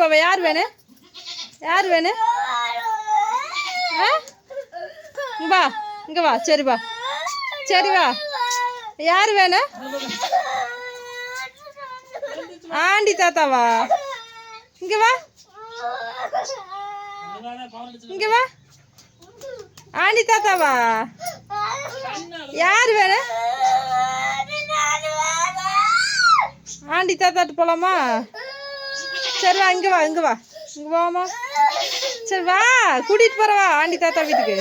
இப்போ யார் வேணும் யார் வேணும் ஆ? இங்க வா இங்கே வா சரி வா. சரி வா. யார் வேணும் ஆண்டி தாத்தாவா? இங்கே வா. இங்கே வா. ஆண்டி தாத்தாவா? யார் வேணும் ஆண்டி தாத்தாட்டு போலாமா? சரி வா இங்கே வா இங்கே வா. இங்கே வாமா சரி வா கூட்டிகிட்டு போகிறவா ஆண்டி தாத்தா வீட்டுக்கு.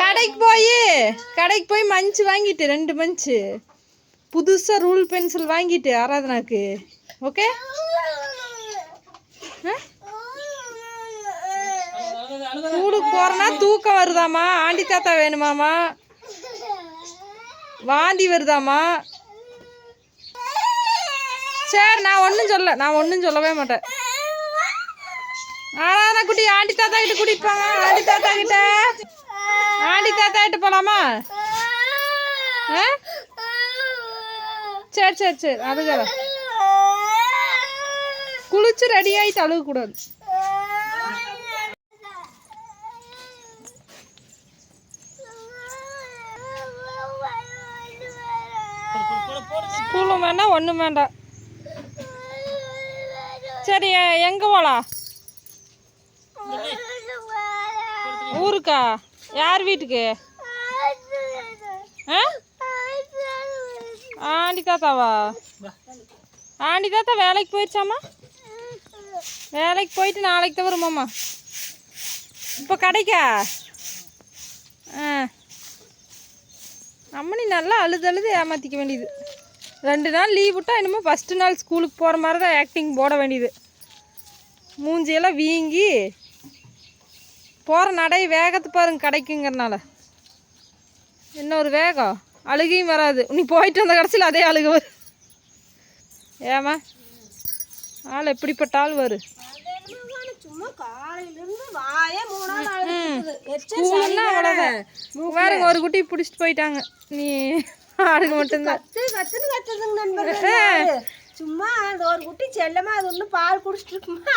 கடைக்கு போய் கடைக்கு போய் மஞ்சு வாங்கிட்டு ரெண்டு மஞ்சு. புதுசாக ரூல் பென்சில் வாங்கிட்டு ஆராதனாக்கு. ஓகே? ஸ்கூலுக்கு போகிறனா தூக்கம் வருதாம்மா? ஆண்டி தாத்தா வேணுமாம்மா? வாந்தி வருதாம்மா? சரி நான் ஒன்றும் சொல்ல நான் ஒன்றும் சொல்லவே மாட்டேன். ஆராதனா குட்டி ஆண்டி தாத்தா கிட்ட கூட்டிட்டு போங்க. ஆண்டி தாத்தா கிட்ட. ஆண்டி தாத்தா கிட்ட போலாமா? சரி சரி சரி அழுகாத குளிச்சு ரெடி ஆகிட்டு அழுகக்கூடாது ஸ்கூலும் வேண்டாம் ஒன்றும் வேண்டாம். சரி எங்கே எங்க போகலாம் ஊருக்கா? யார் வீட்டுக்கு? ஆ? ஆண்டி தாத்தாவா? ஆண்டி தாத்தா வேலைக்கு போயிடுச்சாம்மா வேலைக்கு போயிட்டு நாளைக்கு தான் வருமாம்மா. இப்போ கடைக்கா? ஆ. அம்மனி நல்லா அழுது அழுது ஏமாற்றிக்க வேண்டியது. ரெண்டு நாள் லீவ் விட்டா என்னமோ ஃபஸ்ட்டு நாள் ஸ்கூலுக்கு போகிற மாதிரி தான் ஆக்டிங் போட வேண்டியது. மூஞ்சியெல்லாம் வீங்கி போகிற நடை வேகத்தை பாருங்க கிடைக்குங்கிறனால. இன்னொரு வேகம்? அழுகையும் வராது. நீ போயிட்டு வந்த கடைசியில் அதே அழுக. வரும் ஏமா ஆள் எப்படிப்பட்ட ஆள் வரும் பாருங்க ஒரு குட்டி பிடிச்சிட்டு போயிட்டாங்க. நீ ஆளுங்க மட்டும்தான். கத்து கத்துன்னு கத்துதுங்க நண்பர்கள் சும்மா அந்த ஒரு குட்டி செல்லமா அது ஒன்றும் பால் குடிச்சிட்டு இருக்குமா?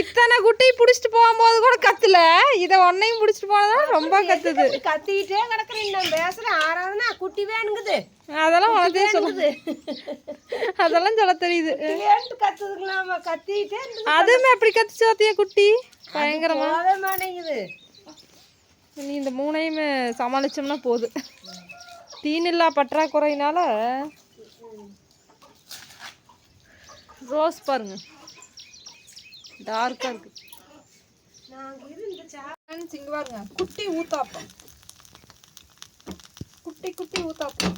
இத்தனை குட்டி பிடிச்சிட்டு போகும்போது கூட கத்தல. இதை ஒன்னையும் பிடிச்சிட்டு போனதால ரொம்ப கத்துது. கத்திக்கிட்டே கிடக்குறேன் நான் பேசுறேன் ஆறாவதுனா குட்டி வேணுங்குது. அதெல்லாம் உனக்கே சொல்லுது அதெல்லாம் சொல்ல தெரியுது. கத்துதுங்களாமா கத்திக்கிட்டே அதுவுமே அப்படி கத்துச்சு பார்த்தியா குட்டி? பயங்கரமா. மாட்டேங்குது. நீ இந்த மூணையுமே சமாளிச்சோம்னா போதும் தீனில்லா பற்றாக்குறையினால ரோஸ் பாருங்க. டார்க்காக இருக்கு. இங்கே பாருங்க குட்டி ஊத்தாப்பம். குட்டி குட்டி ஊத்தாப்பம்.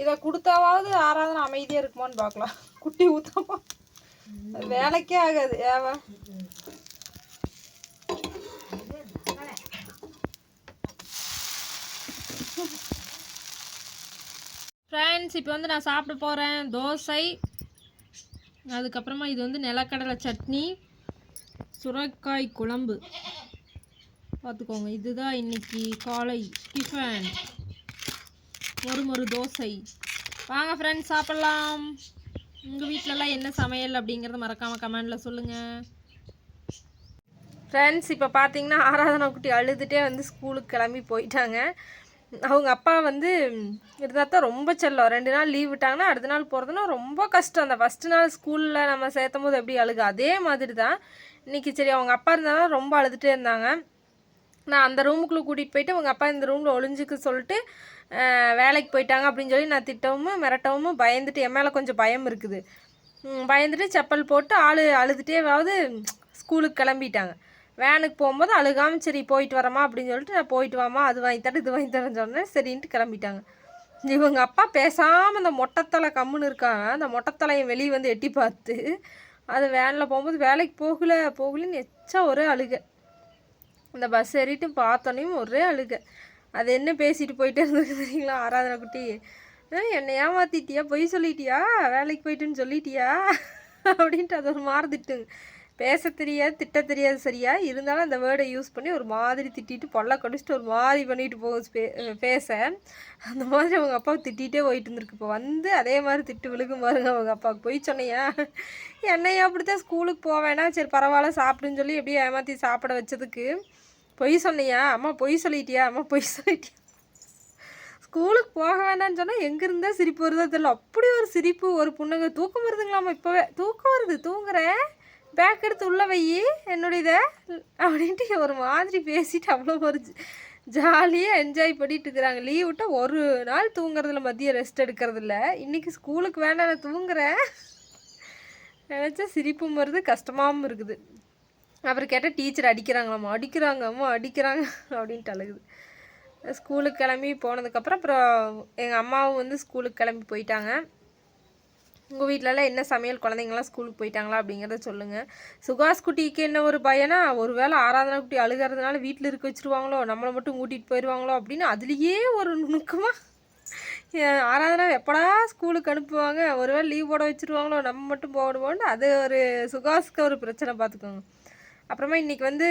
இதை கொடுத்தாவது யாராவது அமைதியாக இருக்குமான்னு பார்க்கலாம். குட்டி ஊத்தாப்பம். வேலைக்கே ஆகாது ஏவா? ஃப்ரெண்ட்ஸ் இப்போ வந்து நான் சாப்பிட போகிறேன் தோசை. அதுக்கப்புறமா இது வந்து நிலக்கடலை சட்னி. சுரக்காய் குழம்பு. பார்த்துக்கோங்க இதுதான் இன்னைக்கு காலை டிஃபன் ஒரு ஒரு தோசை. வாங்க ஃப்ரெண்ட்ஸ் சாப்பிட்லாம். உங்கள் வீட்டிலலாம் என்ன சமையல் அப்படிங்கிறத மறக்காமல் கமெண்டில் சொல்லுங்கள் ஃப்ரெண்ட்ஸ் இப்போ பார்த்தீங்கன்னா ஆராதனா குட்டி அழுதுகிட்டே வந்து ஸ்கூலுக்கு கிளம்பி போயிட்டாங்க. அவங்க அப்பா வந்து இருந்தால் தான் ரொம்ப செல்லம். ரெண்டு நாள் லீவ் விட்டாங்கன்னா அடுத்த நாள் போகிறதுனா ரொம்ப கஷ்டம். அந்த ஃபஸ்ட்டு நாள் ஸ்கூலில் நம்ம சேர்த்தும் போது எப்படி அழுகு? அதே மாதிரி தான் இன்றைக்கி சரி அவங்க அப்பா இருந்தாலும் ரொம்ப அழுதுகிட்டே இருந்தாங்க. நான் அந்த ரூமுக்குள்ளே கூட்டிகிட்டு போயிட்டு அவங்க அப்பா இந்த ரூமில் ஒளிஞ்சுக்க சொல்லிட்டு வேலைக்கு போயிட்டாங்க அப்படின்னு சொல்லி நான் திட்டவும் மிரட்டவும் பயந்துட்டு என் மேலே கொஞ்சம் பயம் இருக்குது. பயந்துட்டு செப்பல் போட்டு ஆள் அழுதுகிட்டேவாவது ஸ்கூலுக்கு கிளம்பிட்டாங்க. வேனுக்கு போகும்போது அழுகாமல் சரி போயிட்டு வரமா? அப்படின்னு சொல்லிட்டு நான் போயிட்டு வாமா அது வாங்கி தரேன் இது வாங்கி தரேன்னு சொன்னேன் சரின்ட்டு கிளம்பிட்டாங்க. இவங்க அப்பா பேசாமல் அந்த மொட்டைத்தலை கம்முன்னு இருக்காங்க. அந்த மொட்டைத்தலையை வெளியே வந்து எட்டி பார்த்து அது வேனில் போகும்போது வேலைக்கு போகல போகலன்னு எச்சா ஒரே அழுக. அந்த பஸ் ஏறிட்டு பார்த்தோன்னையும் ஒரே அழுக. அது என்ன பேசிட்டு போயிட்டே இருந்தது தெரியுங்களா ஆராதனை குட்டி? என்னை ஏமாத்திட்டியா? பொய் சொல்லிட்டியா? வேலைக்கு போயிட்டுன்னு சொல்லிட்டியா? அப்படின்ட்டு அது ஒரு மாறுதிட்டுங்க பேச தெரியாது திட்ட தெரியாது சரியா? இருந்தாலும் அந்த வேர்டை யூஸ் பண்ணி ஒரு மாதிரி திட்டிட்டு பொல்ல கடிச்சிட்டு ஒரு மாதிரி பண்ணிட்டு போகும் பேச. அந்த மாதிரி அவங்க அப்பாவை திட்டிகிட்டே போயிட்டு இருந்திருக்கு. இப்போ வந்து அதே மாதிரி திட்டு விழுகும் பாருங்க அவங்க அப்பாவுக்கு. போய் சொன்னையா? என்னையா அப்படித்தான் ஸ்கூலுக்கு போவேனா சரி பரவாயில்ல சாப்பிடுன்னு சொல்லி எப்படியும் ஏமாற்றி சாப்பிட வச்சதுக்கு. பொய் சொன்னியா? அம்மா பொய் சொல்லிட்டியா? அம்மா பொய் சொல்லிட்டியா? ஸ்கூலுக்கு போக வேண்டாம்னு சொன்னால் எங்கே இருந்தால் சிரிப்பு வருதோ தெரியல. அப்படி ஒரு சிரிப்பு ஒரு புண்ணுங்க தூக்கம் வருதுங்களாம்மா இப்போவே. தூக்கம் வருது. தூங்குறேன். பேக் எடுத்து உள்ளே வை என்னுடைய அப்படின்ட்டு ஒரு மாதிரி பேசிட்டு அவ்வளோ ஒரு ஜாலியாக என்ஜாய் பண்ணிட்டு இருக்கிறாங்க. லீவ் விட்டால் ஒரு நாள் தூங்குறதுல மதியம் ரெஸ்ட் எடுக்கிறதில்ல. இன்றைக்கி ஸ்கூலுக்கு வேண்டாம் நான் தூங்குறேன். நினச்சா சிரிப்பும் வருது கஷ்டமாகவும் இருக்குது. அப்புறம் கேட்டால் டீச்சர் அடிக்கிறாங்களாம்மா அடிக்கிறாங்க அம்மா அடிக்கிறாங்க அப்படின்ட்டு அழுகுது. ஸ்கூலுக்கு கிளம்பி போனதுக்கப்புறம் அப்புறம் எங்கள் அம்மாவும் வந்து ஸ்கூலுக்கு கிளம்பி போயிட்டாங்க. உங்கள் வீட்டிலலாம் என்ன சமையல்? குழந்தைங்களாம் ஸ்கூலுக்கு போயிட்டாங்களா? அப்படிங்கிறத சொல்லுங்கள் சுகாஸ் குட்டிக்கு என்ன ஒரு பயனா ஒருவேளை ஆராதனா குட்டி அழுகிறதுனால வீட்டில் இருக்க வச்சிருவாங்களோ நம்மளை மட்டும் கூட்டிகிட்டு போயிடுவாங்களோ அப்படின்னு அதுலேயே ஒரு நுணுக்கமாக ஆராதனா எப்படா ஸ்கூலுக்கு அனுப்புவாங்க? ஒரு வேளை லீவ் போட வச்சிருவாங்களோ நம்ம மட்டும் போடுவோன்னு அது ஒரு சுகாஸ்க்கு ஒரு பிரச்சனை பார்த்துக்கோங்க. அப்புறமா இன்றைக்கி வந்து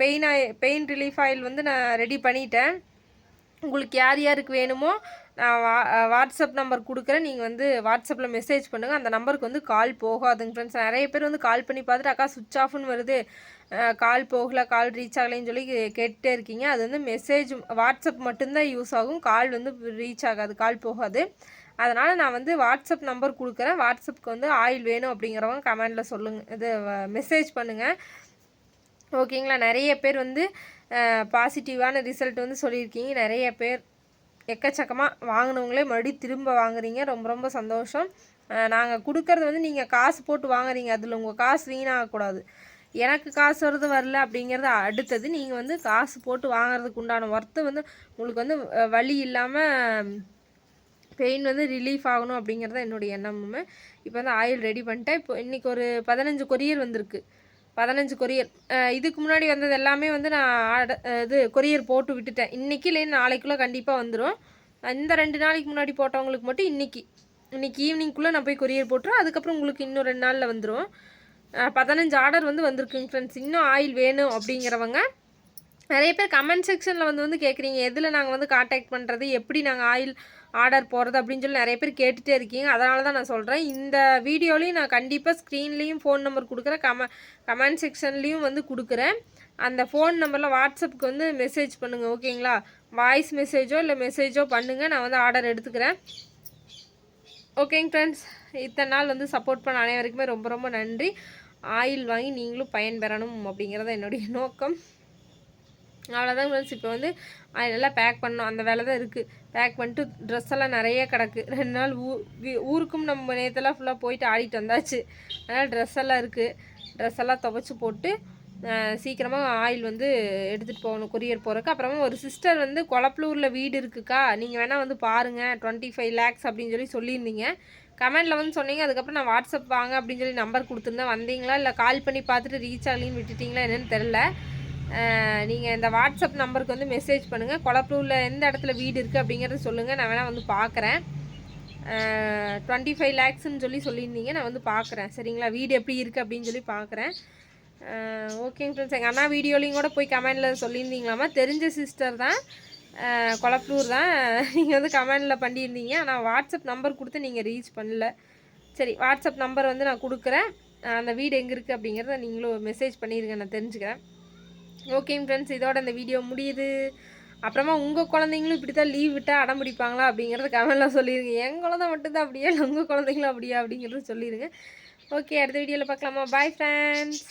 பெயின் ஆயி பெயின் ரிலீஃப் ஆயில் வந்து நான் ரெடி பண்ணிட்டேன். உங்களுக்கு யார் யாருக்கு வேணுமோ நான் வா வாட்ஸ்அப் நம்பர் கொடுக்குறேன். நீங்கள் வந்து வாட்ஸ்அப்பில் மெசேஜ் பண்ணுங்கள் அந்த நம்பருக்கு வந்து கால் போகாதுங்க ஃப்ரெண்ட்ஸ் நிறைய பேர் வந்து கால் பண்ணி பார்த்துட்டு அக்கா சுவிச் ஆஃப்னு வருது. கால் போகல கால் ரீச் ஆகலைன்னு சொல்லி கே- கேட்டுட்டே இருக்கீங்க. அது வந்து மெசேஜ் வாட்ஸ்அப் மட்டும்தான் யூஸ் ஆகும். கால் வந்து ரீச் ஆகாது கால் போகாது. அதனால் நான் வந்து வாட்ஸ்அப் நம்பர் கொடுக்குறேன். வாட்ஸ்அப்புக்கு வந்து ஆயில் வேணும் அப்படிங்கிறவங்க கமெண்டில் சொல்லுங்கள் இது மெசேஜ் பண்ணுங்கள் ஓகேங்களா? நிறைய பேர் வந்து பாசிட்டிவான ரிசல்ட் வந்து சொல்லியிருக்கீங்க. நிறைய பேர் எக்கச்சக்கமாக வாங்கினவங்களே மறுபடியும் திரும்ப வாங்குறீங்க. ரொம்ப ரொம்ப சந்தோஷம். நாங்கள் கொடுக்கறது வந்து நீங்கள் காசு போட்டு வாங்குறீங்க. அதில் உங்கள் காசு வீணாகக்கூடாது. எனக்கு காசு வருது வரல அப்படிங்கிறது அடுத்தது. நீங்கள் வந்து காசு போட்டு வாங்குறதுக்கு உண்டான ஒர்த்து வந்து உங்களுக்கு வந்து வழி இல்லாமல் பெயின் வந்து ரிலீஃப் ஆகணும் அப்படிங்கிறது என்னுடைய எண்ணமுமே. இப்போ வந்து ஆயில் ரெடி பண்ணிட்டேன். இப்போ இன்றைக்கி ஒரு பதினஞ்சு கொரியர் வந்திருக்கு. பதினஞ்சு கொரியர். இதுக்கு முன்னாடி வந்தது எல்லாமே வந்து நான் ஆர்டர் இது கொரியர் போட்டு விட்டுட்டேன். இன்றைக்கி இல்லை நாளைக்குள்ளே கண்டிப்பாக வந்துடும் இந்த ரெண்டு நாளைக்கு முன்னாடி போட்டவங்களுக்கு மட்டும் இன்றைக்கி இன்றைக்கி ஈவினிங்குள்ளே நான் போய் கொரியர் போட்டுருவோம் அதுக்கப்புறம் உங்களுக்கு இன்னும் ரெண்டு நாளில் வந்துடும் பதினஞ்சு ஆர்டர் வந்து வந்திருக்குங்க ஃப்ரெண்ட்ஸ் இன்னும் ஆயில் வேணும் அப்படிங்கிறவங்க நிறைய பேர் கமெண்ட் செக்ஷனில் வந்து வந்து கேட்குறீங்க எதில் நாங்கள் வந்து காண்டாக்ட் பண்ணுறது எப்படி நாங்கள் ஆயில் ஆர்டர் போகிறது அப்படின்னு சொல்லி நிறைய பேர் கேட்டுகிட்டே இருக்கீங்க. அதனால தான் நான் சொல்கிறேன் இந்த வீடியோலையும் நான் கண்டிப்பாக ஸ்க்ரீன்லேயும் ஃபோன் நம்பர் கொடுக்குறேன். கம கமெண்ட் செக்ஷன்லேயும் வந்து கொடுக்குறேன். அந்த ஃபோன் நம்பரில் வாட்ஸ்அப்புக்கு வந்து மெசேஜ் பண்ணுங்கள் ஓகேங்களா வாய்ஸ் மெசேஜோ இல்லை மெசேஜோ பண்ணுங்கள் நான் வந்து ஆர்டர் எடுத்துக்கிறேன். ஓகேங்க ஃப்ரெண்ட்ஸ் இத்தனை நாள் வந்து சப்போர்ட் பண்ண அனைவருக்குமே ரொம்ப ரொம்ப நன்றி. ஆயில் வாங்கி நீங்களும் பயன்பெறணும் அப்படிங்கிறது என்னுடைய நோக்கம். அவ்வளோதான் ஃப்ரெண்ட்ஸ் இப்போ வந்து ஆயில் எல்லாம் பேக் பண்ணோம். அந்த வேலை தான் இருக்குது பேக் பண்ணிட்டு ட்ரெஸ் எல்லாம் நிறைய கிடக்கு. ரெண்டு நாள் ஊ ஊருக்கும் நம்ம நேற்றெல்லாம் ஃபுல்லாக போயிட்டு ஆடிட்டு வந்தாச்சு. அதனால் ட்ரெஸ் எல்லாம் இருக்குது ட்ரெஸ் எல்லாம் துவைச்சி போட்டு சீக்கிரமாக ஆயில் வந்து எடுத்துகிட்டு போகணும். கொரியர் போகிறக்கு அப்புறமா ஒரு சிஸ்டர் வந்து கொளப்பலூரில் வீடு இருக்குக்கா. நீங்கள் வேணால் வந்து பாருங்கள் டுவெண்ட்டி ஃபைவ் லேக்ஸ் அப்படின்னு சொல்லி சொல்லியிருந்தீங்க. கமெண்டில் வந்து சொன்னீங்க. அதுக்கப்புறம் நான் வாட்ஸ்அப் வாங்க அப்படின்னு சொல்லி நம்பர் கொடுத்துருந்தேன். வந்தீங்களா? இல்லை கால் பண்ணி பார்த்துட்டு ரீச் ஆகலின்னு விட்டுட்டீங்களா? என்னன்னு தெரில நீங்கள் இந்த வாட்ஸ்அப் நம்பருக்கு வந்து மெசேஜ் பண்ணுங்கள் கொளப்பலூரில் எந்த இடத்துல வீடு இருக்குது அப்படிங்கிறத சொல்லுங்கள் நான் வேணால் வந்து பார்க்குறேன் டுவெண்ட்டி ஃபைவ் லேக்ஸ்ன்னு சொல்லி சொல்லியிருந்தீங்க. நான் வந்து பார்க்குறேன் சரிங்களா? வீடு எப்படி இருக்குது அப்படின்னு சொல்லி பார்க்குறேன் ஓகேங்க ஃப்ரெண்ட்ஸ் எங்கள் அண்ணா வீடியோலையும் கூட போய் கமெண்டில் சொல்லியிருந்தீங்களாமா தெரிஞ்ச சிஸ்டர் தான். அஹ், தான். நீங்கள் வந்து கமெண்டில் பண்ணியிருந்தீங்க. ஆனால் வாட்ஸ்அப் நம்பர் கொடுத்து நீங்கள் ரீச் பண்ணல. சரி வாட்ஸ்அப் நம்பர் வந்து நான் கொடுக்குறேன். அந்த வீடு எங்கே இருக்குது அப்படிங்கிறத நீங்களும் மெசேஜ் பண்ணிடுங்க நான் தெரிஞ்சுக்கிறேன். ஓகேங்க ஃப்ரெண்ட்ஸ் இதோட இந்த வீடியோ முடியுது. அப்புறமா உங்கள் குழந்தைங்களும் இப்படி தான் லீவ் விட்டால் அடம் பிடிப்பாங்களா அப்படிங்கிறத கமெண்டில் சொல்லிடுங்க என் குழந்தை மட்டும்தான் அப்படியே? இல்லை உங்கள் குழந்தைங்களும் அப்படியா? அப்படிங்கிறத சொல்லிடுங்க ஓகே அடுத்த வீடியோவில் பார்க்கலாமா? Bye friends